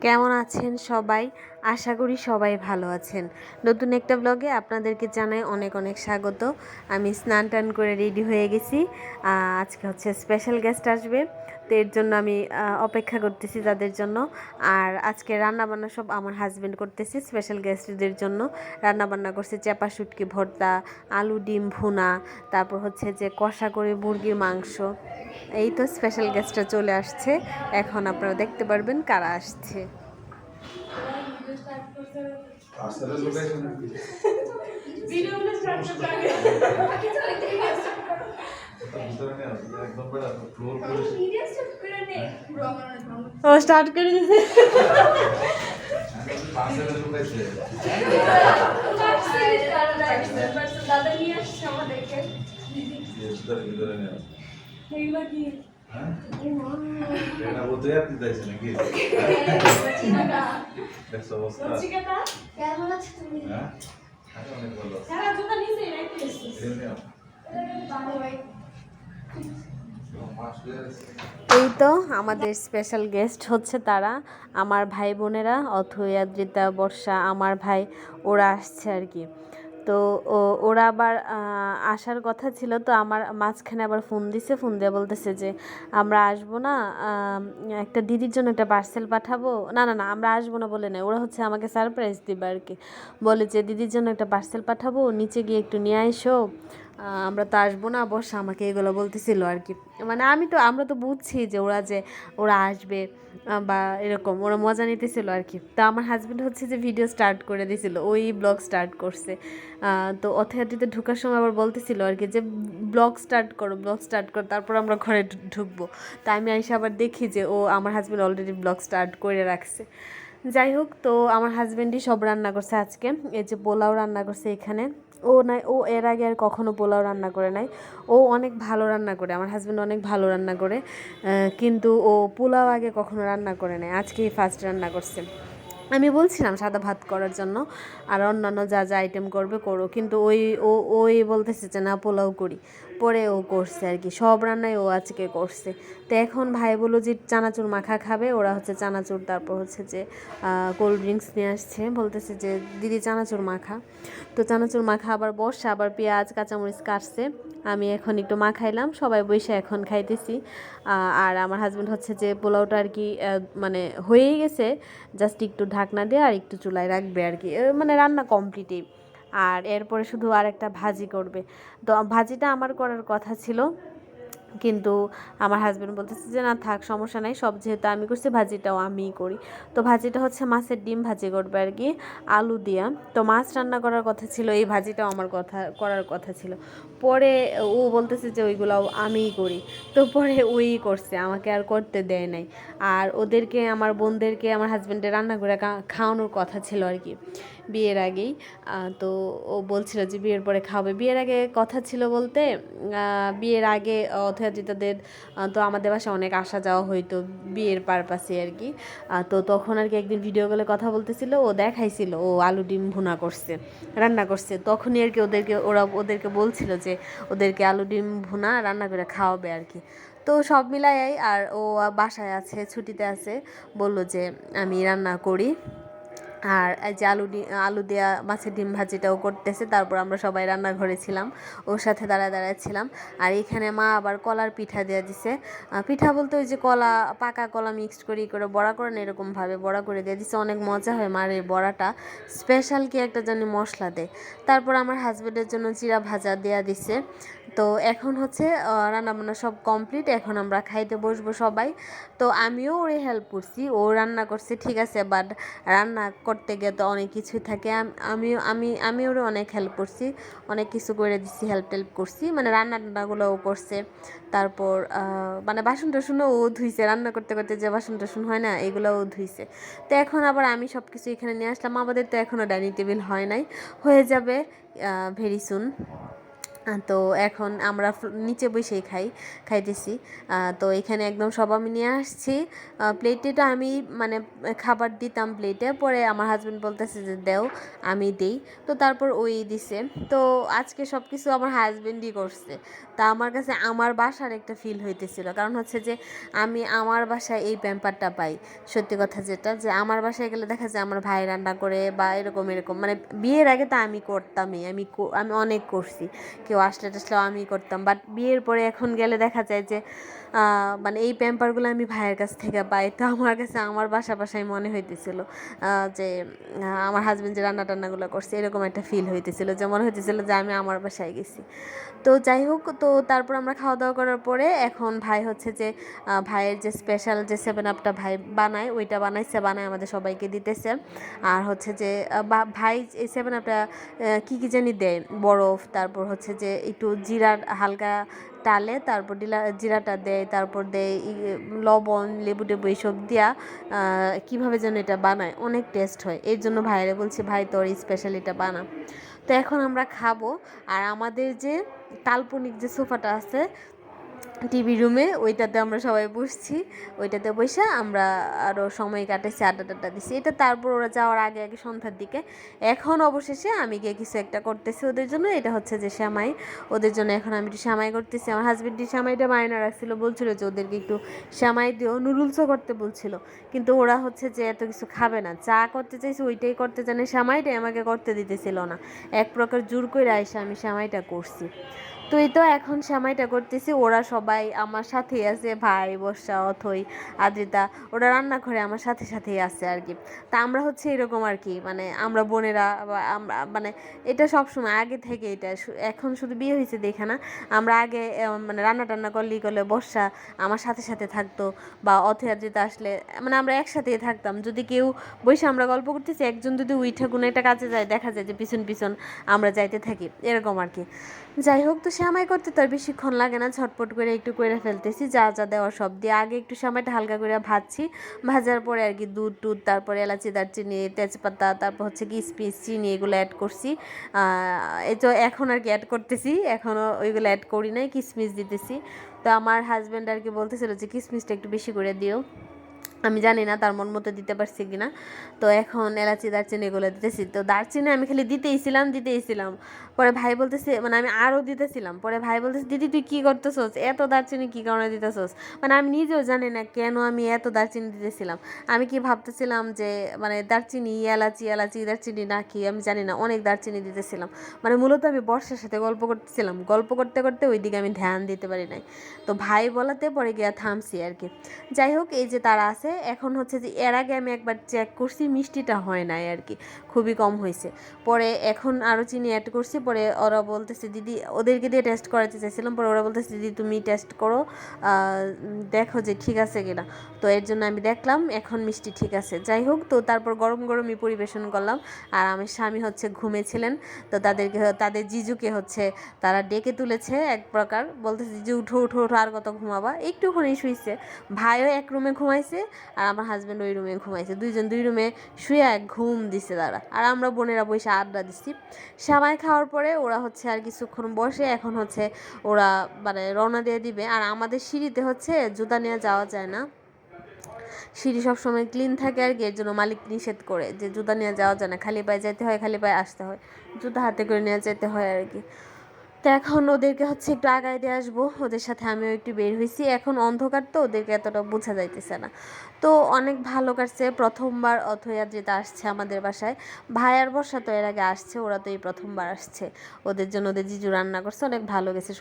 কেমন আছেন সবাই? আশা করি সবাই ভালো আছেন। নতুন একটা ব্লগে আপনাদেরকে জানাই অনেক অনেক স্বাগত। আমি স্নান টান করে রেডি হয়ে গেছি। আজকে হচ্ছে স্পেশাল গেস্ট আসবে তো এর জন্য আমি অপেক্ষা করতেছি তাদের জন্য। আর আজকে রান্না বান্না সব আমার হাজব্যান্ড করতেছে স্পেশাল গেস্টদের জন্য। রান্না বান্না করছে চেপা শুটকি ভর্তা, আলু ডিম ভুনা, তারপর হচ্ছে যে কষা করে মুরগির মাংস। এই তো স্পেশাল গেস্টটা চলে আসছে। এখন আপনারা দেখতে পারবেন কারা আসছে। আসলে লোকেশন ভিতরে নেই একদম বেড়া ফ্লোর করে ও স্টার্ট করে দিছে লোকেছে ভিতরে ভিতরে হ্যাঁ হ্যাঁ অনেক ভালো এটা নেও মাস হয়ে গেছে এই তো আমাদের স্পেশাল গেস্ট হচ্ছে তারা আমার ভাই বোনেরা অথৈ আদ্রিতা বর্ষা আমার ভাই ওরা আসছে আর কি। তো ওরা আবার আসার কথা ছিল তো আমার মাঝখানে আবার ফোন দিছে ফোন দিয়ে বলতেছে যে আমরা আসব না একটা দিদির জন্য একটা পার্সেল পাঠাবো। না না না আমরা আসব না বলে না ওরা হচ্ছে আমাকে সারপ্রাইজ দিবে আর কি। বলে যে দিদির জন্য একটা পার্সেল পাঠাবো নিচে গিয়ে একটু নিয়ে আহ, আমরা তো আসব না, বর্ষা আমাকে এগুলো বলতেছিল আর কি। মানে আমি তো, আমরা তো বুঝছি যে ওরা যে, ওরা আসবে বা এরকম, ওরা মজা নিতেছিল আর কি। তো আমার হাজব্যান্ড হচ্ছে যে ভিডিও স্টার্ট করে দিয়েছিল ওই ব্লগ স্টার্ট করছে। তো অথরিটিতে ঢোকার সময় আবার বলতেছিল আর কি যে ব্লগ স্টার্ট করো ব্লগ স্টার্ট করো, তারপর আমরা ঘরে ঢুকবো। তাই আমি এসে আবার দেখি যে, ও আমার হাজব্যান্ড অলরেডি ব্লগ স্টার্ট করে রাখছে। যাই হোক, তো আমার হাজব্যান্ডই সব রান্না করছে আজকে, এই যে পোলাও রান্না করছে এখানে। ও নাই, ও এর আগে আর কখনো পোলাও রান্না করে নাই। ও অনেক ভালো রান্না করে, আমার হাজব্যান্ড অনেক ভালো রান্না করে কিন্তু ও পোলাও আগে কখনো রান্না করে নাই, আজকেই ফার্স্ট রান্না করছে। আমি বলছিলাম সাদা ভাত করার জন্য, আর অন্যান্য যা যা আইটেম করবে করো, কিন্তু ওই, ও, ওই বলতেছে যে না, পোলাও করি। পরে ও করছে আর কি, সব রান্নাই ও আজকে করছে। তো এখন ভাই বলল যে চানাচুর মাখা খাবে, ওরা হচ্ছে চানাচুর, তারপর হচ্ছে যে কোল্ড ড্রিঙ্কস নিয়ে আসছে, বলতেছে যে, দিদি চানাচুর মাখা। তো চানাচুর মাখা আবার বসা আবার পেঁয়াজ, কাঁচামরিচ কাটছে। আমি এখন একটু মাখাইলাম, সবাই বসে এখন খাইতেছি। আর আমার হাজব্যান্ড হচ্ছে যে, পোলাওটা আর কি মানে হয়েই গেছে জাস্ট একটু ঢাকনা দিয়ে আর একটু চুলায় রাখবে আর কি। মানে রান্না কমপ্লিটই আর এরপরে শুধু আর একটা ভাজি করবে। তো ভাজিটা আমার করার কথা ছিল। কিন্তু আমার হাজব্যান্ড বলতেছে যে, না থাক, সমস্যা নাই, সব যেহেতু আমি করছি, ভাজিটাও আমিই করি। তো ভাজিটা হচ্ছে মাছের ডিম ভাজি করবে আর কি, আলু দিয়া। তো মাছ রান্না করার কথা ছিল, এই ভাজিটাও আমার কথা, করার কথা ছিল। পরে ও বলতেছে যে, ওইগুলাও আমিই করি। তো পরে ওই করছে, আমাকে আর করতে দেয় নাই। আর ওদেরকে, আমার বোনদেরকে, আমার হাজব্যান্ডের রান্না করে খাওয়ানোর কথা ছিল আর কি। বিয়ের আগেই। তো ও বলছিল যে বিয়ের পরে খাবে বিয়ের আগে কথা ছিল বলতে বিয়ের আগে অথয়াজিতাদের তো আমাদের বাসায় অনেক আসা যাওয়া হইতো বিয়ের পারপাসে আর কি। তো তখন আর কি একদিন ভিডিও কলে কথা বলতেছিল, ও দেখাইছিল, ও আলু ডিম ভুনা করছে, রান্না করছে। তখনই আর কি ওদেরকে, ওরা ওদেরকে বলছিল যে ওদেরকে আলু ডিম ভুনা, রান্না করে খাওয়াবে আর কি। তো সব মিলাই আর ও বাসায় আছে, ছুটিতে আছে, বলল যে আমি রান্না করি। আর এই যে আলু আলু দেওয়া মাছের ডিম ভাজিটাও করতেছে। তারপর আমরা সবাই রান্নাঘরে ছিলাম, ওর সাথে দাঁড়ায় দাঁড়ায় ছিলাম। আর এখানে মা আবার কলার পিঠা দেওয়া দিছে। পিঠা বলতে ওই যে কলা, পাকা কলা মিক্সড করে করে বড়া করে না, এরকমভাবে বড়া করে দিয়ে দিছে। অনেক মজা হয় মার এই বড়াটা। স্পেশাল কি একটা জানি মশলা দেয়। তারপর আমার হাজব্যান্ডের জন্য চিরা ভাজা দেওয়া দিছে। তো এখন হচ্ছে রান্না বান্না সব কমপ্লিট এখন আমরা খাইতে বসবো সবাই। তো আমিও ওরে হেল্প করছি, ও রান্না করছে, ঠিক আছে বাট রান্না করতে গিয়ে তো অনেক কিছুই থাকে। আমিও, আমি আমি ওরে অনেক হেল্প করছি, অনেক কিছু করে দিছি হেল্প টেল্প করছি। মানে রান্না টান্নাগুলো ও করছে, তারপর মানে বাসন টাসনও ও ধুইছে, রান্না করতে করতে যে বাসন টাসন হয় না, এগুলো ও ধুইছে। তো এখন আবার আমি সব কিছু এখানে নিয়ে আসলাম, আমাদের তো এখনও ডাইনিং টেবিল হয় নাই, হয়ে যাবে ভেরি সুন তো এখন আমরা নিচে বসেই খাই, খাইতেছি। তো এখানে একদম সব আমি নিয়ে আসছি। প্লেটে তো আমি মানে খাবার দিতাম প্লেটে পরে আমার হাজব্যান্ড বলতেছে যে, দেও, আমি দিই। তো তারপর ওই দিছে। তো আজকে সব কিছু আমার হাজব্যান্ডই করছে। তা আমার কাছে আমার বাসার একটা ফিল হইতেছিল। কারণ হচ্ছে যে, আমি আমার বাসায় এই প্যাম্পারটা পাই। সত্যি কথা যেটা, যে আমার বাসায় গেলে দেখা যায় আমার ভাই রান্না করে বা এরকম এরকম। মানে বিয়ের আগে তো আমি করতামই, আমি আমি অনেক করছি। কেউ আসলে টাসলেও আমি করতাম। বাট বিয়ের পরে এখন গেলে দেখা যায় যে মানে এই প্যাম্পারগুলো আমি ভাইয়ের কাছ থেকে পাই। তো আমার কাছে আমার বাসা বাসায় মনে হইতেছিল যে আমার হাজবেন্ড যে রান্না টান্নাগুলো করছে, এরকম একটা ফিল হইতেছিল যে, মনে হইতেছিল যে, আমি আমার বাসায় গেছি। তো যাই হোক, তো তারপর আমরা খাওয়া দাওয়া করার পরে এখন ভাই হচ্ছে যে ভাইয়ের যে স্পেশাল যে সেভেন আপটা ভাই বানায়, ওইটা বানাইছে, বানায় আমাদের সবাইকে দিতেছে। আর হচ্ছে যে ভাই এই সেভেন আপটা কী কী জানি দেয়, বরফ, তারপর হচ্ছে যে একটু জিরা হালকা টালে তারপর ডিলা, জিরাটা দেয়, তারপর দেয় লবণ, লেবু টেবু এইসব দিয়া কীভাবে যেন এটা বানায়, অনেক টেস্ট হয়। এর জন্য ভাইরে বলছি, ভাই, তোর স্পেশাল এটা বানা। তো এখন আমরা খাব, আর আমাদের যে কাল্পনিক যে সোফাটা আছে টিভি রুমে, ওইটাতে আমরা সবাই বসছি, ওইটাতে বসে আমরা আরও সময় কাটাইছি, আড্ডা টাড্ডা দিছি। এটা তারপর ওরা যাওয়ার আগে আগে সন্ধ্যার দিকে। এখন অবশেষে আমি গিয়ে কিছু একটা করতেছি ওদের জন্য। এটা হচ্ছে যে শ্যামাই ওদের জন্য এখন আমি একটু শ্যামাই করতেছি। আমার হাজবেন্ডটি শ্যামাইটা মায়না রাখছিল, বলছিল যে ওদেরকে একটু শ্যামাই দিও। নুডলসও করতে বলছিল। কিন্তু ওরা হচ্ছে যে এত কিছু খাবে না। চা করতে চাইছে ওইটাই করতে জানে। শ্যামাইটাই আমাকে করতে দিতেছিল না। এক প্রকার জোর করে আইসা আমি শ্যামাইটা করছি। তো এই তো এখন সেমাইটা করতেছি, ওরা সবাই আমার সাথেই আছে, ভাই, বর্ষা, অথই, আদ্রিতা, ওরা রান্না করে আমার সাথে সাথেই আছে আর কি। তা আমরা হচ্ছে এরকম আর কি মানে আমরা বোনেরা আমরা মানে এটা সব সময় আগে থেকে এটা এখন শুধু বিয়ে হয়েছে দেখে না, আমরা আগে মানে রান্না টান্না করলেই করলে বর্ষা আমার সাথে সাথে থাকতো বা অথই, আদ্রিতা আসলে মানে আমরা একসাথেই থাকতাম। যদি কেউ বসে আমরা গল্প করতেছি, একজন যদি উইঠা কোনো একটা কাজে যায়, দেখা যায় যে পিছন পিছন আমরা যাইতে থাকি, এরকম আর কি। যাই হোক, তো শ্যামাই করতে তো আর বেশিক্ষণ লাগে না, ঝটপট করে একটু করে ফেলতেছি, যা যা দেওয়া সব দিয়ে। আগে একটু শ্যামাইটা হালকা করে ভাজছি, ভাজার পরে আর কি দুধ টুধ, তারপরে এলাচি, দারচিনি, তেজপাতা, তারপর হচ্ছে কিসমিস চিনি এগুলো অ্যাড করছি। এই তো এখন আর কি অ্যাড করতেছি এখনও ওইগুলো অ্যাড করি নাই, কিসমিস দিতেছি। তো আমার হাজব্যান্ড আর কি বলতেছিল যে, কিসমিসটা একটু বেশি করে দিও। আমি জানি না তার মন মতো দিতে পারছি কি না তো এখন এলাচি, দারচিনি এগুলো দিতেছি। তো দারচিনি আমি খালি দিতেইছিলাম দিতেইছিলাম। পরে ভাই বলতেছে মানে আমি আরও দিতেছিলাম। পরে ভাই বলতেছে, দিদি, তুই কী করতেছোস? এত দারচিনি কী কারণে দিতেছোস? মানে আমি নিজেও জানি না কেন আমি এত দারচিনি দিতেছিলাম। আমি কি ভাবতেছিলাম যে মানে দারচিনি, এলাচি এলাচি, দারচিনি না কি আমি জানি না, অনেক দারচিনি দিতেছিলাম। মানে মূলত আমি বর্ষার সাথে গল্প করতেছিলাম। গল্প করতে করতে ওই দিকে আমি ধ্যান দিতে পারি নাই। তো ভাই বলাতে পরে গিয়া থামছি আর কি। যাই হোক, এই যে তারা আছে এখন হচ্ছে যে এর আগে আমি একবার চেক করছি, মিষ্টিটা হয় নাই আর কি খুবই কম হয়েছে। পরে এখন আরও চিনি অ্যাড করছি, পরে ওরা বলতেছে, দিদি, ওদেরকে দিয়ে টেস্ট করাতে চাইছিলাম। পরে ওরা বলতেছে, দিদি, তুমি টেস্ট করো দেখো যে ঠিক আছে কিনা। তো এর জন্য আমি দেখলাম, এখন মিষ্টি ঠিক আছে। যাই হোক, তো তারপর গরম গরমই পরিবেশন করলাম। আর আমার স্বামী হচ্ছে ঘুমেছিলেন, তো তাদেরকে, তাদের জিজুকে হচ্ছে তারা ডেকে তুলেছে এক প্রকার। বলতেছে, জিজু, উঠো উঠো উঠো, আর কত ঘুমাবা? একটুখানি শুইছে। ভাইও এক রুমে ঘুমাইছে আর আমার হাজব্যান্ড ওই রুমে ঘুমাইছে। দুইজন দুই রুমে শুয়ে এক ঘুম দিছে তারা। আর আমরা বোনেরা বসে আড্ডা দিচ্ছি। সামাই খাওয়ার পরে ওরা হচ্ছে আর কিছুক্ষণ বসে, এখন হচ্ছে ওরা মানে রওনা দিয়ে দিবে। আর আমাদের সিঁড়িতে হচ্ছে জুতা নিয়ে যাওয়া যায় না। সিঁড়ি সবসময় ক্লিন থাকে আর কি, এর জন্য মালিক নিষেধ করে যে জুতা নিয়ে যাওয়া যায় না। খালি পায়ে যেতে হয়, খালি পায়ে আসতে হয়। জুতা হাতে করে নিয়ে যেতে হয় আর কি। তো এখন ওদেরকে হচ্ছে একটু আগাই দিয়ে আসব। ওদের সাথে আমিও একটু বের হয়েছি। এখন অন্ধকার তো, ওদেরকে এতটা বোঝা যাইতেছে না। তো অনেক ভালো কাটছে। প্রথমবার অথয়া যেটা আসছে আমাদের বাসায় ভাইয়ার বর্ষা তো এর আগে আসছে, ওরা তো এই প্রথমবার আসছে। ওদের জন্য ওদের জিজু রান্না করছে, অনেক ভালো গেছে।